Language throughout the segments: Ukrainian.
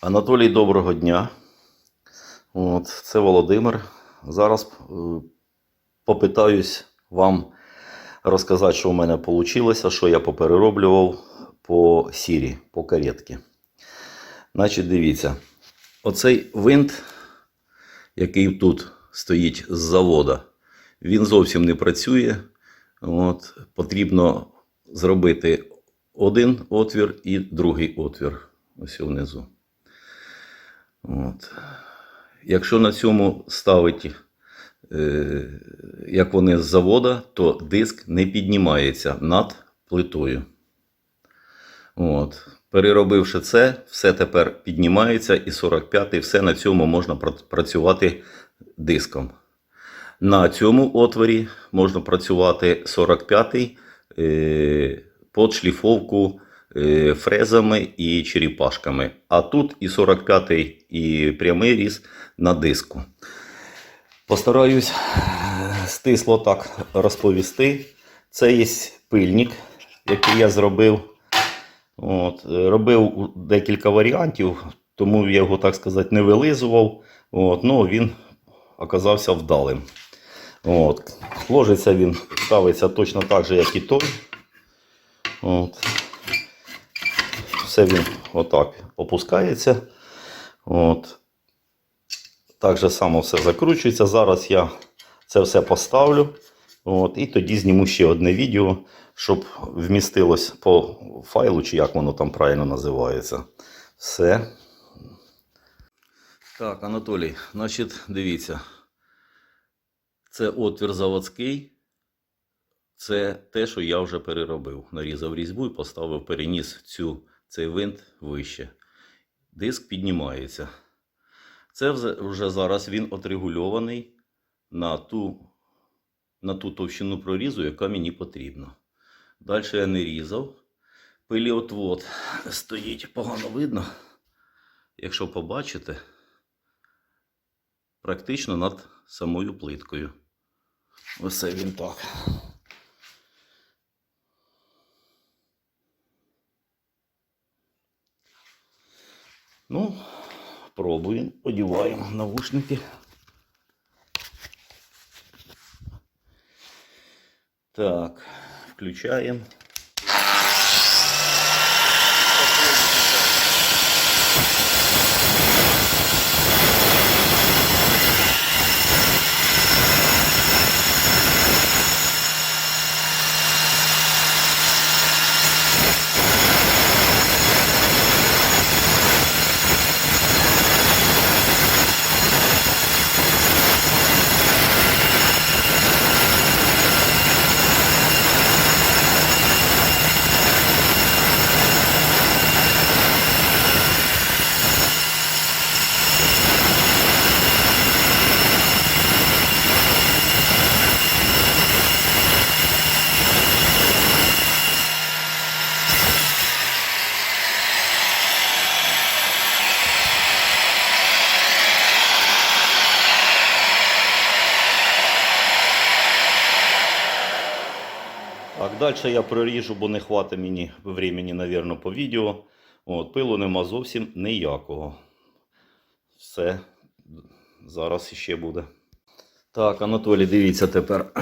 Анатолій, доброго дня. От, це Володимир. Зараз е, попитаюсь вам розказати, що в мене вийшло, що я поперероблював по сірі, по каретки. Значить, дивіться, оцей винт, який тут стоїть з завода, він зовсім не працює. От, потрібно зробити один отвір і другий отвір. Ось внизу. От. Якщо на цьому ставити, е, як вони з завода, то диск не піднімається над плитою. От. Переробивши це, все тепер піднімається, і 45-й, все на цьому можна працювати диском. На цьому отворі можна працювати 45-й е, під шліфовку фрезами і черепашками. А тут і 45-й, і прямий різ на диску. Постараюсь е, стисло так розповісти. Це є пильник, який я зробив. От, е, робив декілька варіантів, тому я його, так сказати, не вилизував. От, ну, він оказався вдалим. От. Ложиться він, ставиться точно так же, як і той. От. Все він отак опускається. От. Так же само все закручується. Зараз я це все поставлю. От, і тоді зніму ще одне відео, щоб вмістилось по файлу, чи як воно там правильно називається. Все. Так, Анатолій, значить, дивіться. Це отвір заводський. Це те, що я вже переробив. Нарізав різьбу і поставив, переніс цю, цей винт вище. Диск піднімається. Це вже, зараз він отрегульований на ту, на ту товщину прорізу, яка мені потрібна. Далі я не різав. Пиліотвод стоїть погано видно. Якщо побачите, практично над самою плиткою. Ось це він так. Ну, пробуємо, одіваємо навушники. Так, включаємо. Так, далі я проріжу, бо не хватить мені времени, навірно, по відео. От, пилу нема зовсім ніякого. Все, зараз іще буде. Так, Анатолій, дивіться тепер.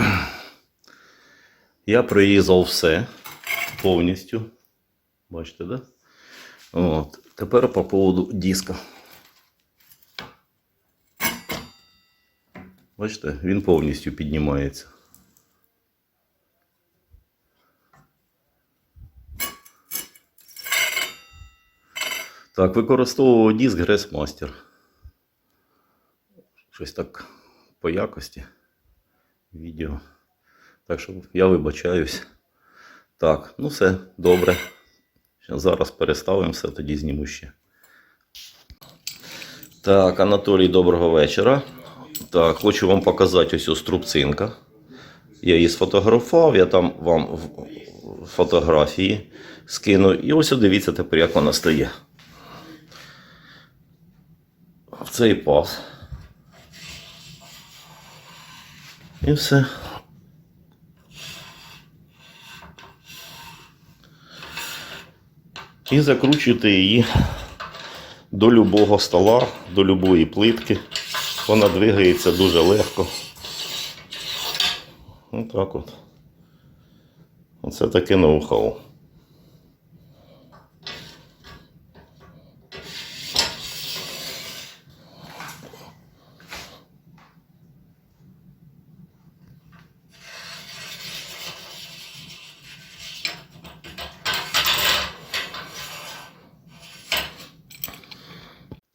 Я прорізав все повністю. Бачите, да? От. Тепер по поводу диска. Бачите, він повністю піднімається. Так, використовував диск Гресмастер. Щось так по якості відео. Так що я вибачаюсь. Так, ну все, добре. Зараз переставимо все, тоді зніму ще. Так, Анатолій, доброго вечора. Так, хочу вам показати ось ось трубцинка. Я її сфотографував, я там вам фотографії скину. І ось дивіться тепер, як вона стає. В цей паз. І все. І закручуєте її до любого стола, до любої плитки. Вона двигається дуже легко. Отак от. Оце таке ноу-хау.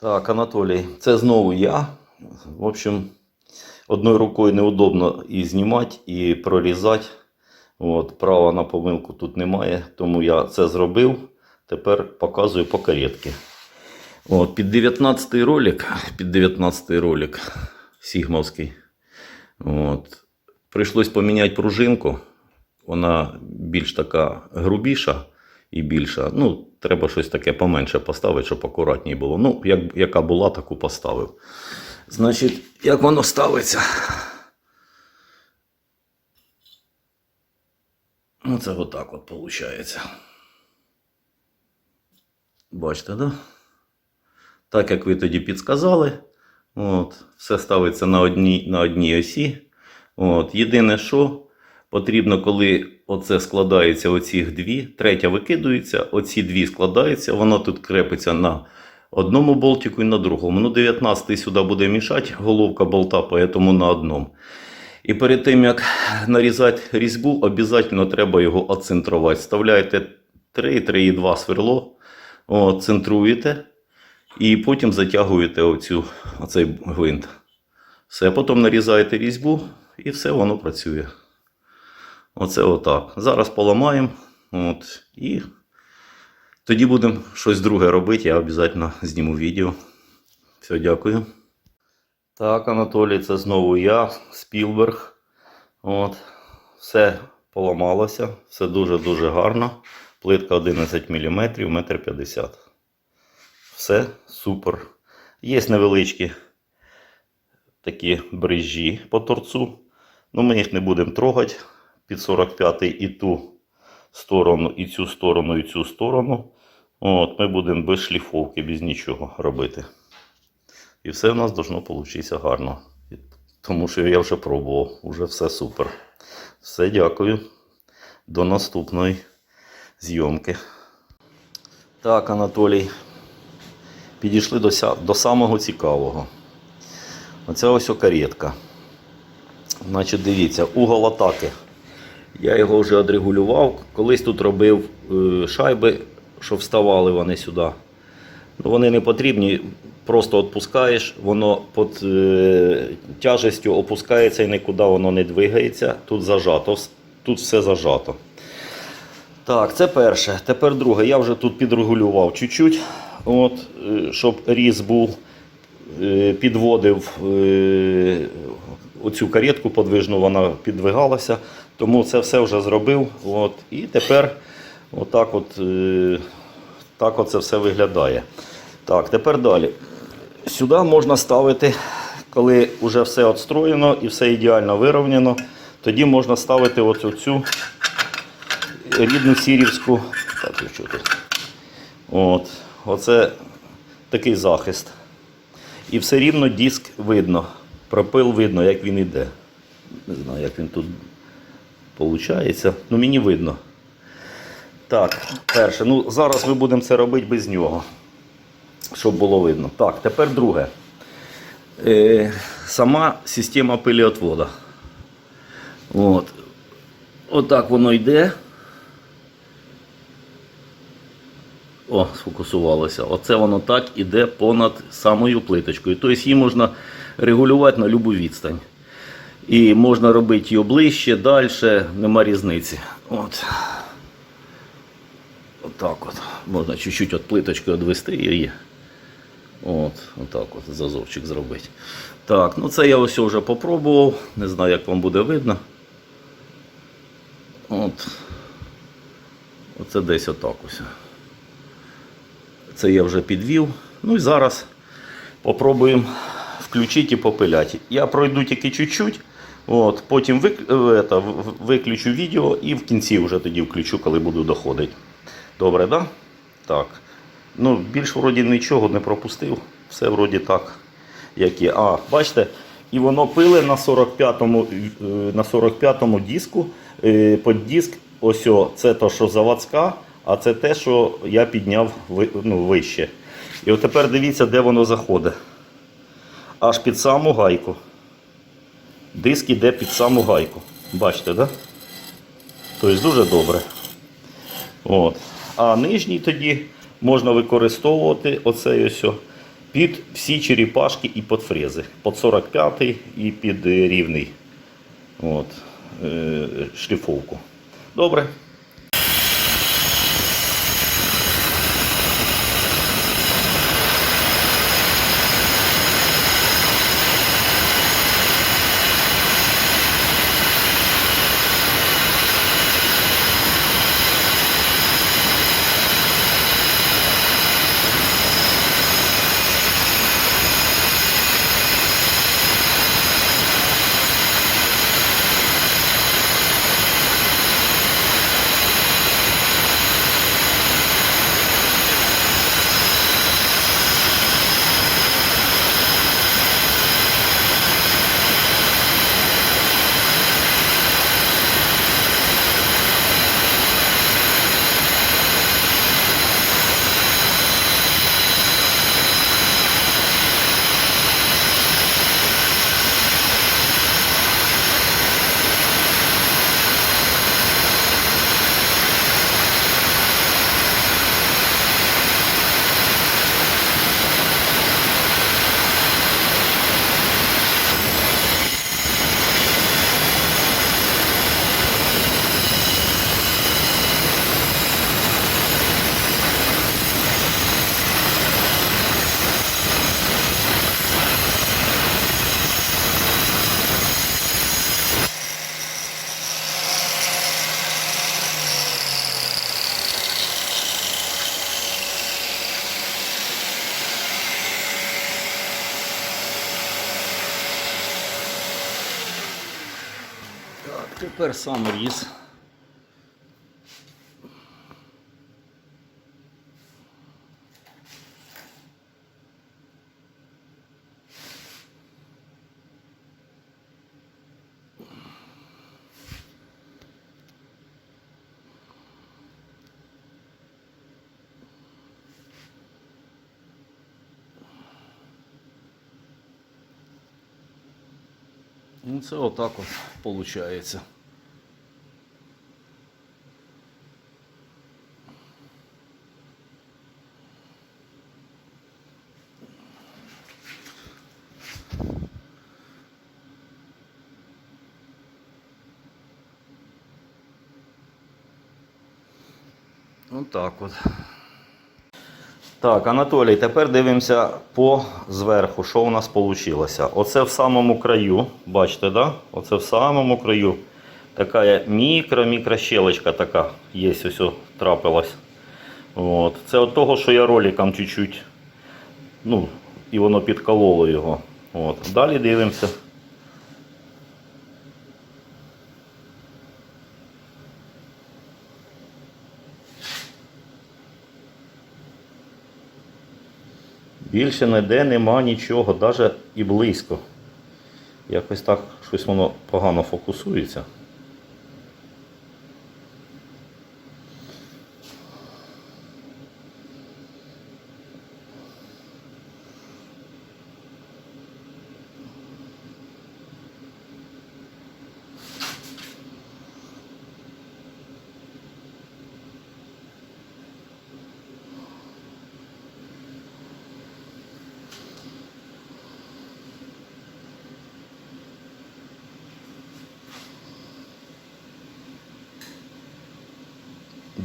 Так, Анатолій, це знову я. В общем, одною рукою неудобно і знімати, і прорізати. От, права на помилку тут немає, тому я це зробив. Тепер показую по каретки. От, під 19 ролик, під 19 ролик Сігмовський. От, прийшлось поміняти пружинку. Вона більш така грубіша і більша. Ну, треба щось таке поменше поставити, щоб акуратніше було. Ну, як, яка була, таку поставив. Значить, як воно ставиться? Ну, це отак от виходить. Бачите, да? Так як ви тоді підсказали, от, все ставиться на одній, на одній осі. От, єдине, що потрібно, коли оце складається, оці дві, третя викидується, оці дві складаються, воно тут крепиться на одному болтику і на другому. Ну, 19 сюди буде мішати, головка болта, поэтому на одному. І перед тим, як нарізати різьбу, обов'язково треба його оцентрувати. Вставляєте 3-3,2 сверло, о, центруєте і потім затягуєте оцю, оцей гвинт. Все, потім нарізаєте різьбу і все воно працює. Оце отак. Зараз поламаємо. От, і тоді будемо щось друге робити. Я обов'язково зніму відео. Все, дякую. Так, Анатолій, це знову я, Спілберг. От, все поламалося, все дуже-дуже гарно. Плитка 11 мм, 1,50 м. Все супер. Є невеличкі такі брижі по торцу. Ну, ми їх не будемо трогати. Під 45 і ту сторону, і цю сторону, і цю сторону. От, ми будемо без шліфовки, без нічого робити. І все в нас должно получитися гарно. Тому що я вже пробував, вже все супер. Все, дякую. До наступної зйомки. Так, Анатолій. Підійшли до, до самого цікавого. Оце ось окаретка. Значить, дивіться, угол атаки. Я його вже отрегулював. Колись тут робив е, шайби, що вставали вони сюди. Ну, вони не потрібні, просто відпускаєш, воно під е, тяжестю опускається і нікуди воно не двигається. Тут зажато, тут все зажато. Так, це перше. Тепер друге. Я вже тут підрегулював чуть-чуть, е, щоб різ був, підводив е, оцю каретку подвижну, вона підвигалася. Тому це все вже зробив. От, і тепер отак от, е, так от це все виглядає. Так, тепер далі. Сюди можна ставити, коли вже все отстроєно і все ідеально вирівняно, тоді можна ставити оцю цю рідну сірівську. Так? От, оце такий захист. І все рівно диск видно. Пропил видно, як він іде. Не знаю, як він тут виходить. Ну, мені видно. Так, перше. Ну, зараз ми будемо це робити без нього. Щоб було видно. Так, тепер друге. Е, сама система пилеотвода. От. Отак воно йде. О, сфокусувалося. Оце воно так іде понад самою плиточкою. Тобто її можна регулювати на будь-яку відстань. І можна робити її ближче, далі, нема різниці. От. Отак от. Можна чуть-чуть від плиточки відвести її. От, отак от зазорчик зробити. Так, ну це я ось вже попробував. Не знаю, як вам буде видно. От. Оце десь отак ось. Це я вже підвів. Ну і зараз попробуємо включити і попиляти. Я пройду тільки чуть-чуть. От, потім вик... е, это, в- виключу відео і в кінці вже тоді включу, коли буду доходити. Добре, да? Так. Ну, більш вроді нічого не пропустив. Все вроді так, як є. А, бачите, і воно пиле на 45-му, е, на 45-му диску. Е, Під диск, ось о, це то, що заводська, а це те, що я підняв ну, вище. І от тепер дивіться, де воно заходить. Аж під саму гайку. Диск іде під саму гайку. Бачите? Да? Тобто дуже добре. От. А нижній тоді можна використовувати оцей ось під всі черепашки і під фрези. Під 45 і під е, рівний От. Е, шліфовку. Добре. Тепер сам різ. Ну, це отак от виходить. Отак от. Так, Анатолій, тепер дивимося по зверху, що у нас вийшло. Оце в самому краю, бачите, да? Оце в самому краю. Така мікро-мікро щелочка така є, ось трапилась. От. Це від того, що я роликом чуть-чуть, ну, і воно підкололо його. От. Далі дивимося. Більше ніде нема нічого, навіть і близько. Якось так щось воно погано фокусується.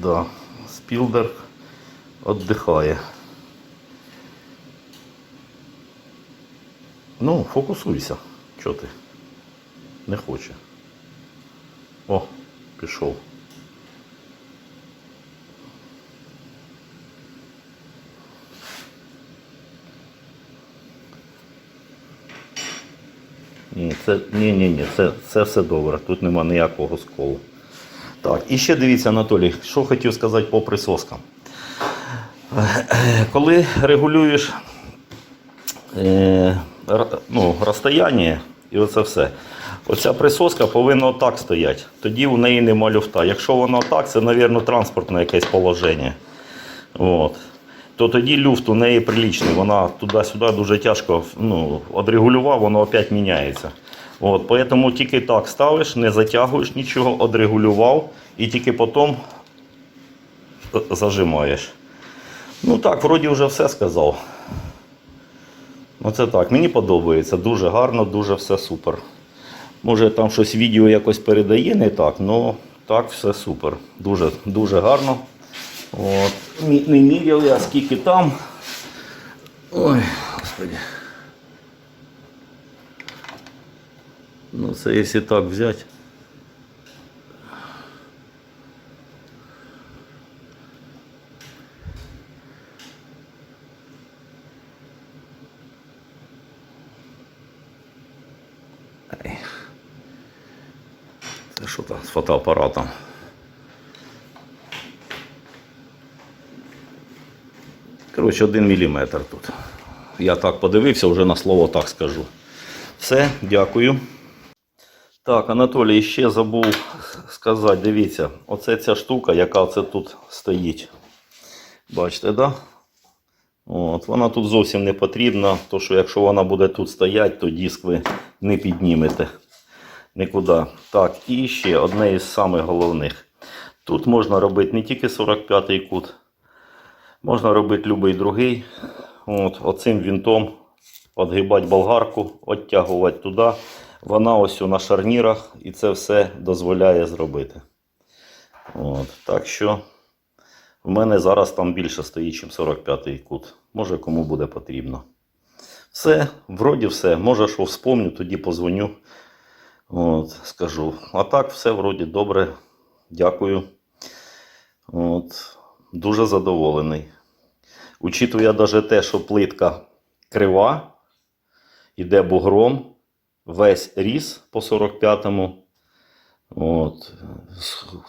Да, Спілберг віддихає. Ну, фокусуйся. Чого ти? Не хоче. О, пішов. Ні, це, ні, ні, ні, це, це все добре. Тут нема ніякого сколу. Так, і ще дивіться, Анатолій, що хотів сказати по присоскам. коли регулюєш е, ну, розстояння і оце все. Оця присоска повинна отак стояти. Тоді у неї нема люфта. Якщо вона так, це, мабуть, транспортне якесь положення. От. То тоді люфт у неї приличний. Вона туди-сюди дуже тяжко ну, одрегулював, воно опять міняється. От, поэтому тільки так ставиш, не затягуєш нічого, одрегулював і тільки потім зажимаєш. Ну так, вроді вже все сказав. Оце так. Мені подобається. Дуже гарно, дуже все супер. Може там щось відео якось передає не так, але так все супер. Дуже, дуже гарно. От. Не міряв я, скільки там. Ой, господи. Ну, це якщо так взяти. Ай. Це що там з фотоапаратом? Коротше, один міліметр тут. Я так подивився, вже на слово так скажу. Все, дякую. Так, Анатолій, ще забув сказати, дивіться, оце ця штука, яка оце тут стоїть. Бачите, да? От, вона тут зовсім не потрібна, тому що якщо вона буде тут стояти, то диск ви не піднімете нікуди. Так, і ще одне із самих головних. Тут можна робити не тільки 45-й кут, можна робити будь-який другий. От, оцим вінтом відгибати болгарку, відтягувати туди. Вона ось на шарнірах і це все дозволяє зробити. От, так що в мене зараз там більше стоїть, ніж 45-й кут. Може кому буде потрібно. Все, вроді все. Може, що вспомню, тоді позвоню. От, скажу. А так, все вроді добре. Дякую. От, дуже задоволений. Учитывая навіть те, що плитка крива, іде бугром, весь ріс по 45-му. От.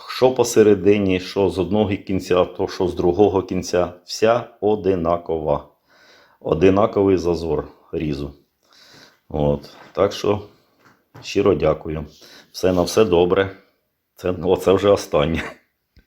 Що посередині, що з одного кінця, то що з другого кінця, вся одинакова. Одинаковий зазор різу. От. Так що щиро дякую. Все на все добре. Це, оце вже останнє.